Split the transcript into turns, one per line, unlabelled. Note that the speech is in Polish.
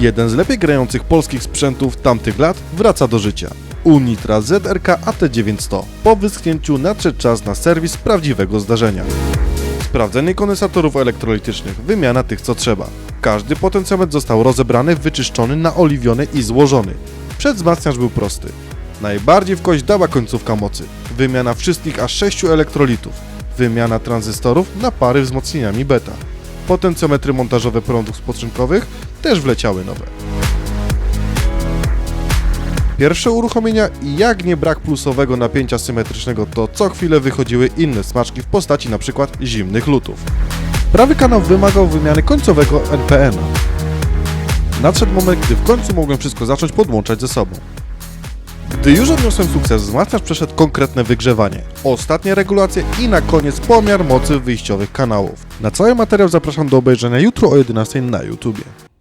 Jeden z lepiej grających polskich sprzętów tamtych lat wraca do życia. Unitra ZRK AT900. Po wyschnięciu nadszedł czas na serwis prawdziwego zdarzenia. Sprawdzenie kondensatorów elektrolitycznych, wymiana tych co trzeba. Każdy potencjometr został rozebrany, wyczyszczony, naoliwiony i złożony. Przedwzmacniacz był prosty. Najbardziej w kość dała końcówka mocy. Wymiana wszystkich aż 6 elektrolitów. Wymiana tranzystorów na pary wzmocnieniami beta. Potencjometry montażowe prądów spoczynkowych też wleciały nowe. Pierwsze uruchomienia i jak nie brak plusowego napięcia symetrycznego, to co chwilę wychodziły inne smaczki w postaci np. zimnych lutów. Prawy kanał wymagał wymiany końcowego NPN-a. Nadszedł moment, gdy w końcu mogłem wszystko zacząć podłączać ze sobą. Gdy już odniosłem sukces, wzmacniacz przeszedł konkretne wygrzewanie, ostatnie regulacje i na koniec pomiar mocy wyjściowych kanałów. Na cały materiał zapraszam do obejrzenia jutro o 11 na YouTubie.